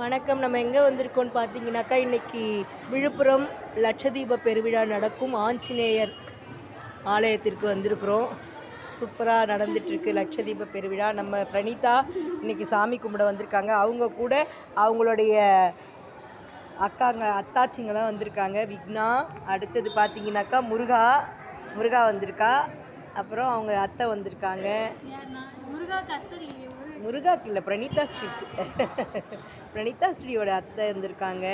வணக்கம். நம்ம எங்கே வந்திருக்கோம்னு பார்த்தீங்கன்னாக்கா இன்றைக்கி விழுப்புரம் லட்சதீப பெருவிழா நடக்கும். ஆஞ்சநேயர் ஆலயத்திற்கு வந்திருக்கிறோம். சூப்பராக நடந்துட்டுருக்கு லட்சதீப பெருவிழா. நம்ம பிரணீதா இன்னைக்கு சாமி கும்பிட வந்திருக்காங்க. அவங்க கூட அவங்களுடைய அக்காங்க அத்தாச்சிங்கெல்லாம் வந்திருக்காங்க. விக்னா அடுத்தது பார்த்தீங்கன்னாக்கா முருகா முருகா வந்திருக்கா. அப்புறம் அவங்க அத்தை வந்திருக்காங்க. முருகா கத்தரி முருகாக்கு இல்லை பிரணீதா ஸ்ரீக்கு பிரணீதா ஸ்ரீயோட அத்தை வந்திருக்காங்க.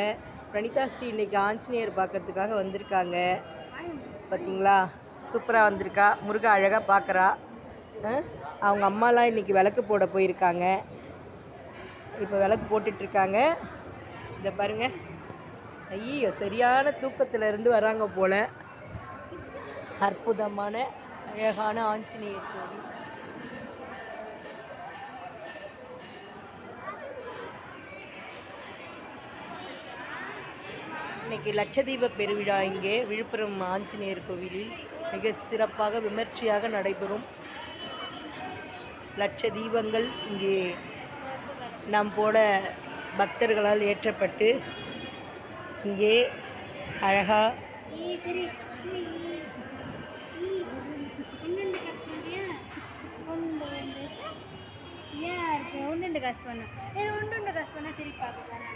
பிரணீதா ஸ்ரீ இன்னைக்கு ஆஞ்சநேயர் பார்க்கறதுக்காக வந்திருக்காங்க. பார்த்தீங்களா சூப்பராக வந்திருக்கா. முருகா அழகாக பார்க்குறா அவங்க அம்மாலாம் இன்றைக்கி விளக்கு போட போயிருக்காங்க. இப்போ விளக்கு போட்டுட்ருக்காங்க. இதை பாருங்கள் ஐயோ சரியான தூக்கத்தில் இருந்து வராங்க போல. அற்புதமான அழகான ஆஞ்சநேயர் கோவில். இன்னைக்கு லட்சதீப பெருவிழா இங்கே விழுப்புரம் ஆஞ்சநேயர் கோவிலில் மிக சிறப்பாக விமர்சையாக நடைபெறும். லட்ச தீபங்கள் இங்கே நாம் போல பக்தர்களால் ஏற்றப்பட்டு இங்கே அழகா உண்டு காசு பண்ணேன் ஒன்று காசு பண்ணால் சரி பார்க்கலாம்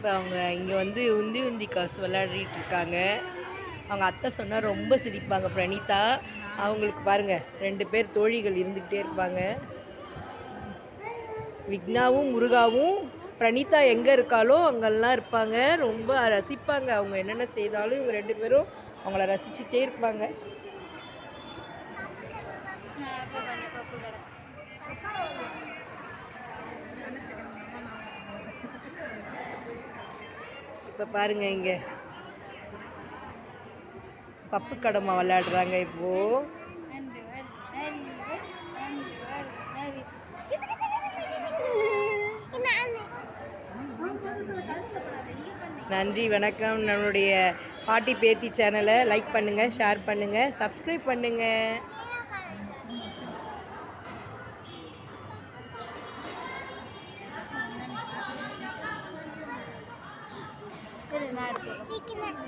இப்போ அவங்க இங்கே வந்து உந்தி உந்தி காசு விளையாடிட்டு இருக்காங்க. அவங்க அத்தை சொன்னால் ரொம்ப சிரிப்பாங்க பிரணீதா அவங்களுக்கு பாருங்கள் ரெண்டு பேர் தோழிகள் இருந்துக்கிட்டே இருப்பாங்க. விக்னாவும் முருகாவும் பிரணீதா எங்கே இருக்காளோ அங்கெல்லாம் இருப்பாங்க. ரொம்ப ரசிப்பாங்க. அவங்க என்னென்ன செய்தாலும் இவங்க ரெண்டு பேரும் அவங்கள ரசிச்சுட்டே இருப்பாங்க. இப்போ பாருங்க இங்கே. பப்பு கடமா விளையாடுறாங்க இப்போ. நன்றி வணக்கம். நம்மளுடைய பாட்டி பேத்தி சேனலை லைக் பண்ணுங்கள் ஷேர் பண்ணுங்கள் சப்ஸ்கிரைப் பண்ணுங்கள் நான் எடுத்துக்கிறேன்